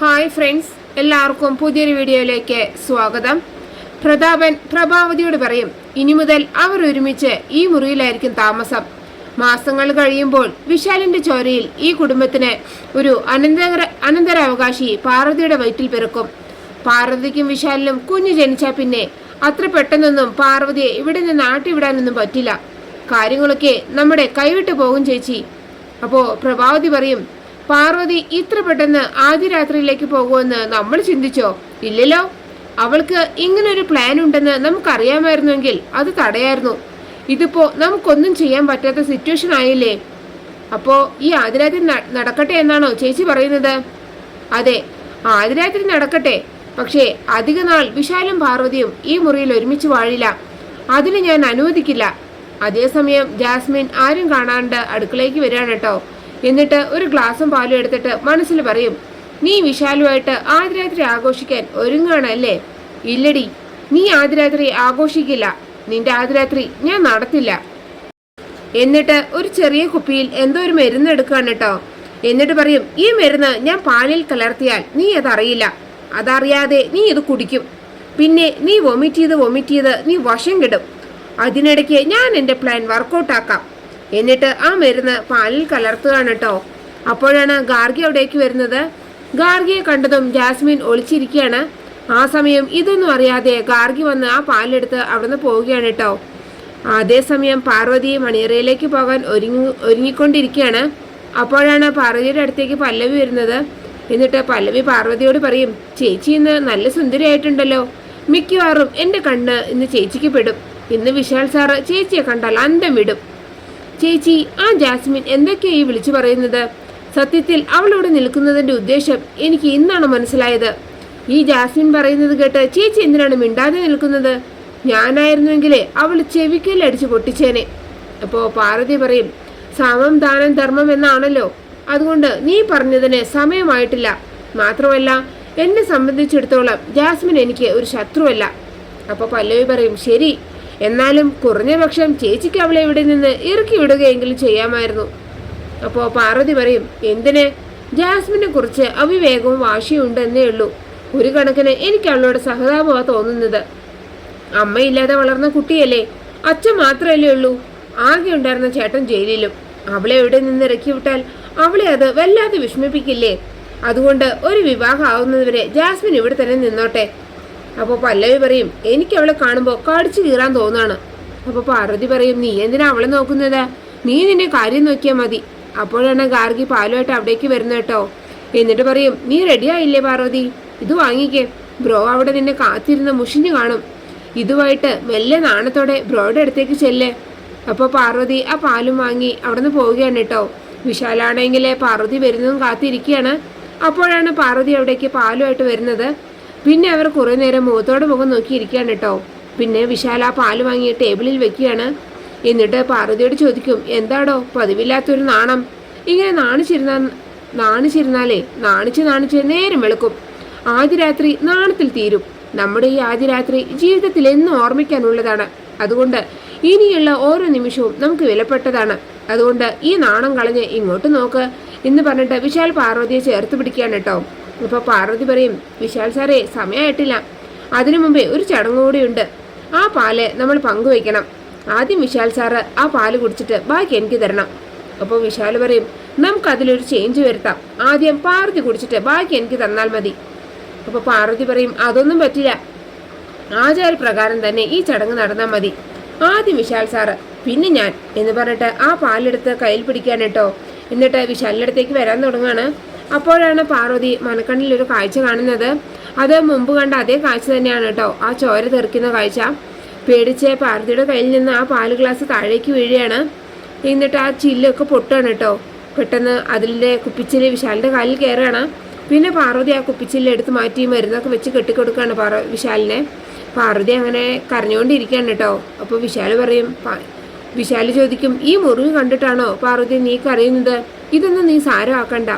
Hi friends എല്ലാവർക്കും പുതിയൊരു വീഡിയോയിലേക്ക് സ്വാഗതം. പ്രതാപൻ പ്രഭാവതിയോട് പറയും ഇനി മുതൽ അവർ ഒരുമിച്ച് ഈ മുറിയിലായിരിക്കും താമസം. മാസങ്ങൾ കഴിയുമ്പോൾ വിശാലിന്റെ ചോരയിൽ ഈ കുടുംബത്തിന് ഒരു അനന്തര അനന്തരാവകാശി പാർവതിയുടെ വയറ്റിൽ പിറക്കും. പാർവതിക്കും വിശാലിനും കുഞ്ഞു ജനിച്ചാൽ പിന്നെ അത്ര പെട്ടെന്നൊന്നും പാർവതിയെ ഇവിടെ നിന്ന് നാട്ടിവിടാനൊന്നും പറ്റില്ല. കാര്യങ്ങളൊക്കെ നമ്മുടെ കൈവിട്ടു പോകും ചേച്ചി. അപ്പോൾ പ്രഭാവതി പറയും പാർവതി ഇത്ര പെട്ടെന്ന് ആദ്യ രാത്രിയിലേക്ക് പോകുമെന്ന് നമ്മൾ ചിന്തിച്ചോ? ഇല്ലല്ലോ. അവൾക്ക് ഇങ്ങനൊരു പ്ലാൻ ഉണ്ടെന്ന് നമുക്കറിയാമായിരുന്നുവെങ്കിൽ അത് തടയായിരുന്നു. ഇതിപ്പോ നമുക്കൊന്നും ചെയ്യാൻ പറ്റാത്ത സിറ്റുവേഷൻ ആയില്ലേ? അപ്പോ ഈ ആദ്യരാത്രി നടക്കട്ടെ എന്നാണോ ചേച്ചി പറയുന്നത്? അതെ ആദ്യരാത്രി നടക്കട്ടെ. പക്ഷേ അധിക നാൾ വിശാലും പാർവതിയും ഈ മുറിയിൽ ഒരുമിച്ച് വാഴില്ല. അതിന് ഞാൻ അനുവദിക്കില്ല. അതേസമയം ജാസ്മിൻ ആരും കാണാണ്ട് അടുക്കളയ്ക്ക് വരികയാണ് കേട്ടോ. എന്നിട്ട് ഒരു ഗ്ലാസും പാലും എടുത്തിട്ട് മനസ്സിൽ പറയും നീ വിശാലുമായിട്ട് ആദ്യരാത്രി ആഘോഷിക്കാൻ ഒരുങ്ങാണല്ലേ ഇല്ലടി നീ ആദ്യരാത്രി ആഘോഷിക്കില്ല. നിന്റെ ആദ്യരാത്രി ഞാൻ നടത്തില്ല. എന്നിട്ട് ഒരു ചെറിയ കുപ്പിയിൽ എന്തോ ഒരു മരുന്ന് എടുക്കുകയാണ് കേട്ടോ. എന്നിട്ട് പറയും ഈ മരുന്ന് ഞാൻ പാലിൽ കലർത്തിയാൽ നീ അതറിയില്ല. അതറിയാതെ നീ ഇത് കുടിക്കും. പിന്നെ നീ വൊമിറ്റ് ചെയ്ത് വൊമിറ്റ് ചെയ്ത് നീ വശം കിടും. അതിനിടയ്ക്ക് ഞാൻ എന്റെ പ്ലാൻ വർക്കൗട്ട് ആക്കാം എന്നിട്ട് ആ മരുന്ന് പാലിൽ കലർത്തുകയാണ് കേട്ടോ അപ്പോഴാണ് ഗാർഗി അവിടേക്ക് വരുന്നത്. ഗാർഗിയെ കണ്ടതും ജാസ്മിൻ ഒളിച്ചിരിക്കുകയാണ്. ആ സമയം ഇതൊന്നും അറിയാതെ ഗാർഗി വന്ന് ആ പാലെടുത്ത് അവിടുന്ന് പോവുകയാണ് കേട്ടോ അതേസമയം പാർവതി മണിയറയിലേക്ക് പോകാൻ ഒരുങ്ങി ഒരുങ്ങിക്കൊണ്ടിരിക്കുകയാണ്. അപ്പോഴാണ് പാർവതിയുടെ അടുത്തേക്ക് പല്ലവി വരുന്നത്. എന്നിട്ട് പല്ലവി പാർവതിയോട് പറയും ചേച്ചി ഇന്ന് നല്ല സുന്ദരിയായിട്ടുണ്ടല്ലോ. മിക്കവാറും എന്റെ കണ്ണ് ഇന്ന് ചേച്ചിക്ക് പെടും. ഇന്ന് വിശാൽ സാറ് ചേച്ചിയെ കണ്ടാൽ അന്തം വിടും. ചേച്ചി ആ ജാസ്മിൻ എന്തൊക്കെയായി വിളിച്ചു പറയുന്നത്? സത്യത്തിൽ അവളോട് നിൽക്കുന്നതിന്റെ ഉദ്ദേശം എനിക്ക് ഇന്നാണ് മനസ്സിലായത്. ഈ ജാസ്മിൻ പറയുന്നത് കേട്ട് ചേച്ചി എന്തിനാണ് മിണ്ടാതെ നിൽക്കുന്നത്? ഞാനായിരുന്നുവെങ്കിലേ അവൾ ചെവിക്കല്ലടിച്ച് പൊട്ടിച്ചേനെ. അപ്പോൾ പാർവതി പറയും സമം ദാനം ധർമ്മം എന്നാണല്ലോ. അതുകൊണ്ട് നീ പറഞ്ഞതിന് സമയമായിട്ടില്ല. മാത്രമല്ല എന്നെ സംബന്ധിച്ചിടത്തോളം ജാസ്മിൻ എനിക്ക് ഒരു ശത്രുവല്ല. അപ്പോൾ പല്ലവി പറയും ശരി എന്നാലും കുറഞ്ഞ പക്ഷം ചേച്ചിക്ക് അവളെ ഇവിടെ നിന്ന് ഇറക്കി വിടുകയെങ്കിലും ചെയ്യാമായിരുന്നു. അപ്പോൾ പാർവതി പറയും എന്തിന്? ജാസ്മിനെ കുറിച്ച് അവിവേകവും വാശിയും ഉണ്ട് എന്നേ ഉള്ളൂ. ഒരു കണക്കിന് എനിക്ക് അവളോട് സഹതാപമാ തോന്നുന്നത്. അമ്മയില്ലാതെ വളർന്ന കുട്ടിയല്ലേ. അച്ഛൻ മാത്രമല്ലേ ഉള്ളൂ. ആകെ ഉണ്ടായിരുന്ന ചേട്ടൻ ജയിലിലും. അവളെ എവിടെ നിന്ന് ഇറക്കി വിട്ടാൽ അവളെ അത് വല്ലാതെ വിഷമിപ്പിക്കില്ലേ? അതുകൊണ്ട് ഒരു വിവാഹം ആവുന്നതുവരെ ജാസ്മിൻ ഇവിടെ തന്നെ നിന്നോട്ടെ. അപ്പോൾ പല്ലവി പറയും എനിക്ക് അവളെ കാണുമ്പോൾ കടിച്ചു കീറാൻ തോന്നാണ്. അപ്പോൾ പാർവതി പറയും നീ എന്തിനാ അവളെ നോക്കുന്നത്? നീ നിന്റെ കാര്യം നോക്കിയാൽ മതി. അപ്പോഴാണ് ഗാർഗി പാലുമായിട്ട് അവിടേക്ക് വരുന്നത് കേട്ടോ. എന്നിട്ട് പറയും നീ റെഡിയായില്ലേ പാർവതി? ഇത് വാങ്ങിക്കേ. ബ്രോ അവിടെ നിന്നെ കാത്തിരുന്ന് മുഷിഞ്ഞു കാണും. ഇതുമായിട്ട് മെല്ലെ നാണത്തോടെ ബ്രോയുടെ അടുത്തേക്ക് ചെല്ലേ. അപ്പോൾ പാർവതി ആ പാലും വാങ്ങി അവിടുന്ന് പോവുകയാണ് കേട്ടോ. വിശാലാണെങ്കിൽ പാർവതി വരുന്നതും കാത്തിരിക്കുകയാണ്. അപ്പോഴാണ് പാർവതി അവിടേക്ക് പാലുമായിട്ട് വരുന്നത്. പിന്നെ അവർ കുറേ നേരം മുഖത്തോട് മുഖം നോക്കിയിരിക്കുകയാണ് കേട്ടോ. പിന്നെ വിശാല ആ പാൽ വാങ്ങി ടേബിളിൽ വെക്കുകയാണ്. എന്നിട്ട് പാർവതിയോട് ചോദിക്കും എന്താടോ പതിവില്ലാത്തൊരു നാണം. ഇങ്ങനെ നാണിച്ചിരുന്ന നാണിച്ചിരുന്നാലേ നാണിച്ച് നാണിച്ച് നേരം വെളുക്കും. ആദ്യ രാത്രി നാണത്തിൽ തീരും. നമ്മുടെ ഈ ആദ്യ രാത്രി ജീവിതത്തിൽ എന്നും ഓർമ്മിക്കാനുള്ളതാണ്. അതുകൊണ്ട് ഇനിയുള്ള ഓരോ നിമിഷവും നമുക്ക് വിലപ്പെട്ടതാണ്. അതുകൊണ്ട് ഈ നാണം കളഞ്ഞ് ഇങ്ങോട്ട് നോക്ക്. എന്ന് പറഞ്ഞിട്ട് വിശാൽ പാർവതിയെ ചേർത്ത് പിടിക്കുകയാണ് കേട്ടോ. അപ്പൊ പാർവതി പറയും വിശാൽ സാറേ സമയമായിട്ടില്ല അതിനു മുമ്പേ ഒരു ചടങ്ങ് കൂടിയുണ്ട്. ആ പാൽ നമ്മൾ പങ്കുവയ്ക്കണം. ആദ്യം വിശാൽ സാറ് ആ പാൽ കുടിച്ചിട്ട് ബാക്കി എനിക്ക് തരണം. അപ്പോൾ വിശാൽ പറയും നമുക്കതിലൊരു ചേഞ്ച് വരുത്താം. ആദ്യം പാർവതി കുടിച്ചിട്ട് ബാക്കി എനിക്ക് തന്നാൽ മതി. അപ്പോൾ പാർവതി പറയും അതൊന്നും പറ്റില്ല. ആചാരപ്രകാരം തന്നെ ഈ ചടങ്ങ് നടന്നാൽ മതി. ആദ്യം വിശാൽ സാറ് പിന്നെ ഞാൻ എന്ന് പറഞ്ഞിട്ട് ആ പാലെടുത്ത് കയ്യിൽ പിടിക്കാൻ കേട്ടോ. എന്നിട്ട് വിശാലിന്റെ അടുത്തേക്ക് വരാൻ തുടങ്ങുകയാണ് അപ്പോഴാണ് പാർവതി മനക്കണ്ണിൽ ഒരു കാഴ്ച കാണുന്നത്. അത് മുമ്പ് കണ്ട അതേ കാഴ്ച തന്നെയാണ് കേട്ടോ ആ ചോര തെറിക്കുന്ന കാഴ്ച. പേടിച്ച് പാർവതിയുടെ കയ്യിൽ നിന്ന് ആ പാൽ ഗ്ലാസ് താഴേക്ക് വീഴുകയാണ്. എന്നിട്ട് ആ ചില്ലൊക്കെ പൊട്ടാണ് കേട്ടോ പെട്ടെന്ന് അതിന്റെ കുപ്പിച്ചിൽ വിശാലിന്റെ കാലിൽ കയറുകയാണ്. പിന്നെ പാർവതി ആ കുപ്പിച്ചില്ല എടുത്ത് മാറ്റി മരുന്നൊക്കെ വെച്ച് കെട്ടിക്കൊടുക്കുകയാണ് പാർ വിശാലിനെ. പാർവതി അങ്ങനെ കരഞ്ഞുകൊണ്ടിരിക്കുകയാണ് കേട്ടോ അപ്പോൾ വിശാൽ പറയും "പാ- വിശാൽ ചോദിക്കും ഈ മുറിവ് കണ്ടിട്ടാണോ പാർവതി നീ കരയുന്നത്? ഇതൊന്നും നീ സാരമാക്കണ്ട.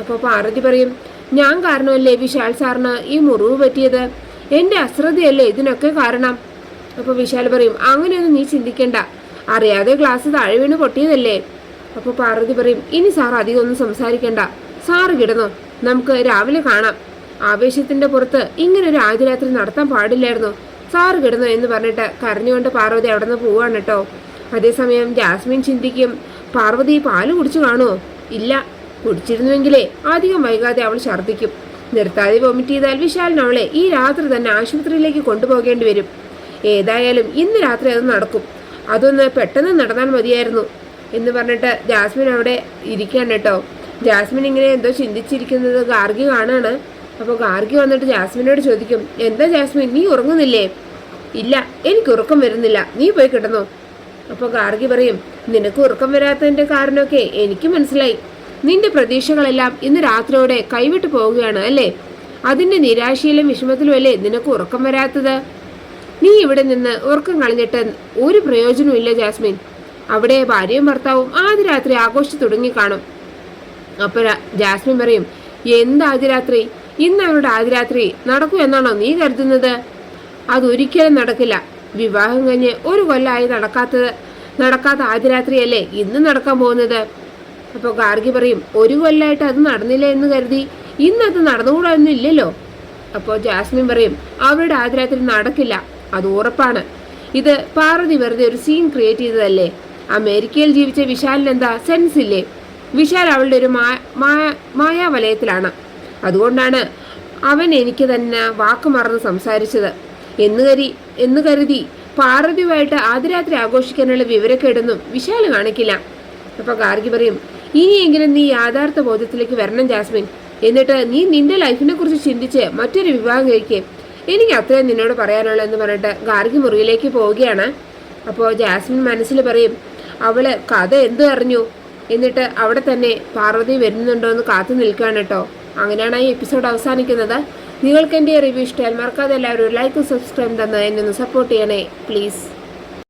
അപ്പോൾ പാർവതി പറയും ഞാൻ കാരണമല്ലേ വിശാൽ സാറിന് ഈ മുറിവ് പറ്റിയത്? എന്റെ അശ്രദ്ധയല്ലേ ഇതിനൊക്കെ കാരണം? അപ്പോൾ വിശാൽ പറയും അങ്ങനെയൊന്നും നീ ചിന്തിക്കണ്ട. അറിയാതെ ഗ്ലാസ് താഴെ വീണ് പൊട്ടിയതല്ലേ? അപ്പോൾ പാർവതി പറയും ഇനി സാർ അധികം ഒന്നും സംസാരിക്കണ്ട. സാറ് കിടന്നു. നമുക്ക് രാവിലെ കാണാം. ആവേശത്തിന്റെ പുറത്ത് ഇങ്ങനെ ഒരു ആദ്യരാത്രി നടത്താൻ പാടില്ലായിരുന്നു. സാറ് കിടന്നു എന്ന് പറഞ്ഞിട്ട് കരഞ്ഞുകൊണ്ട് പാർവതി അവിടെ നിന്ന് പോവാണ് കേട്ടോ. അതേസമയം ജാസ്മിൻ ചിന്തിക്കും പാർവതി പാൽ കുടിച്ചു കാണുമോ ഇല്ല. കുടിച്ചിരുന്നുവെങ്കിലേ അധികം വൈകാതെ അവൾ ഛർദ്ദിക്കും. നിർത്താതെ വൊമിറ്റ് ചെയ്താൽ വിശാലിന് അവളെ ഈ രാത്രി തന്നെ ആശുപത്രിയിലേക്ക് കൊണ്ടുപോകേണ്ടി വരും. ഏതായാലും ഇന്ന് രാത്രി അത് നടക്കും. അതൊന്ന് പെട്ടെന്ന് നടന്നാൽ മതിയായിരുന്നു. എന്ന് പറഞ്ഞിട്ട് ജാസ്മിൻ അവിടെ ഇരിക്കുകയാണ് കേട്ടോ. ജാസ്മിൻ ഇങ്ങനെ എന്തോ ചിന്തിച്ചിരിക്കുന്നത് ഗാർഗി കാണാണ്. അപ്പോൾ ഗാർഗി വന്നിട്ട് ജാസ്മിനോട് ചോദിക്കും എന്താ ജാസ്മിൻ നീ ഉറങ്ങുന്നില്ലേ? ഇല്ല എനിക്ക് ഉറക്കം വരുന്നില്ല. നീ പോയി കിടന്നോ. അപ്പോൾ ഗാർഗി പറയും നിനക്ക് ഉറക്കം വരാത്തതിന്റെ കാരണമൊക്കെ എനിക്ക് മനസ്സിലായി. നിന്റെ പ്രതീക്ഷകളെല്ലാം ഇന്ന് രാത്രിയോടെ കൈവിട്ടു പോവുകയാണ് അല്ലേ? അതിന്റെ നിരാശയിലും വിഷമത്തിലും അല്ലേ നിനക്ക് ഉറക്കം വരാത്തത്? നീ ഇവിടെ നിന്ന് ഉറക്കം കളഞ്ഞിട്ട് ഒരു പ്രയോജനവും ഇല്ല ജാസ്മിൻ. അവിടെ ഭാര്യയും ഭർത്താവും ആദ്യ രാത്രി ആഘോഷിച്ചു തുടങ്ങിക്കാണും അപ്പൊ ജാസ്മിൻ പറയും എന്ത് ആദ്യരാത്രി ഇന്ന് അവരുടെ ആദ്യരാത്രി നടക്കൂ എന്നാണോ നീ കരുതുന്നത്? അതൊരിക്കലും നടക്കില്ല. വിവാഹം കഴിഞ്ഞ് ഒരു കൊല്ലമായി നടക്കാത്തത് നടക്കാത്ത ആദ്യരാത്രിയല്ലേ ഇന്ന് നടക്കാൻ പോകുന്നത്? അപ്പോൾ ഗാർഗി പറയും ഒരു കൊല്ലമായിട്ട് അത് നടന്നില്ല എന്ന് കരുതി. ഇന്നത് അത് നടന്നുകൂടാന്നില്ലല്ലോ അപ്പോൾ ജാസ്മിൻ പറയും അവരുടെ ആദ്യരാത്രി നടക്കില്ല. അത് ഉറപ്പാണ്. ഇത് പാർവതി വെറുതെ ഒരു സീൻ ക്രിയേറ്റ് ചെയ്തതല്ലേ? അമേരിക്കയിൽ ജീവിച്ച വിശാലിന് എന്താ സെൻസ് ഇല്ലേ? വിശാൽ അവളുടെ ഒരു മായാവലയത്തിലാണ്. അതുകൊണ്ടാണ് അവൻ എനിക്ക് തന്നെ വാക്ക് മറന്ന് സംസാരിച്ചത്. എന്ന് കരി എന്ന് കരുതി പാർവതിയുമായിട്ട് ആദ്യരാത്രി ആഘോഷിക്കാനുള്ള വിവരക്കേടൊന്നും വിശാൽ കാണിക്കില്ല. അപ്പോൾ ഗാർഗി പറയും ഇനിയെങ്കിലും നീ യാഥാർത്ഥ ബോധത്തിലേക്ക് വരണം ജാസ്മിൻ. എന്നിട്ട് നീ നിന്റെ ലൈഫിനെ കുറിച്ച് ചിന്തിച്ച് മറ്റൊരു വിവാഹം കഴിക്കേ. എനിക്ക് അത്രയും നിന്നോട് പറയാനുള്ളൂ എന്ന് പറഞ്ഞിട്ട് ഗാർഗി മുറിയിലേക്ക് പോവുകയാണ്. അപ്പോൾ ജാസ്മിൻ മനസ്സിൽ പറയും അവൾ കഥ എന്തു അറിഞ്ഞു? എന്നിട്ട് അവിടെ തന്നെ പാർവതി വരുന്നുണ്ടോ എന്ന് കാത്തു നിൽക്കുകയാണ് കേട്ടോ. അങ്ങനെയാണ് ഈ എപ്പിസോഡ് അവസാനിക്കുന്നത്. നിങ്ങൾക്ക് എന്റെ റിവ്യൂ ഇഷ്ടമായാൽ മറക്കാതെ എല്ലാവരും ലൈക്കും സബ്സ്ക്രൈബ് തന്ന് എന്നെ ഒന്ന് സപ്പോർട്ട് ചെയ്യണേ പ്ലീസ്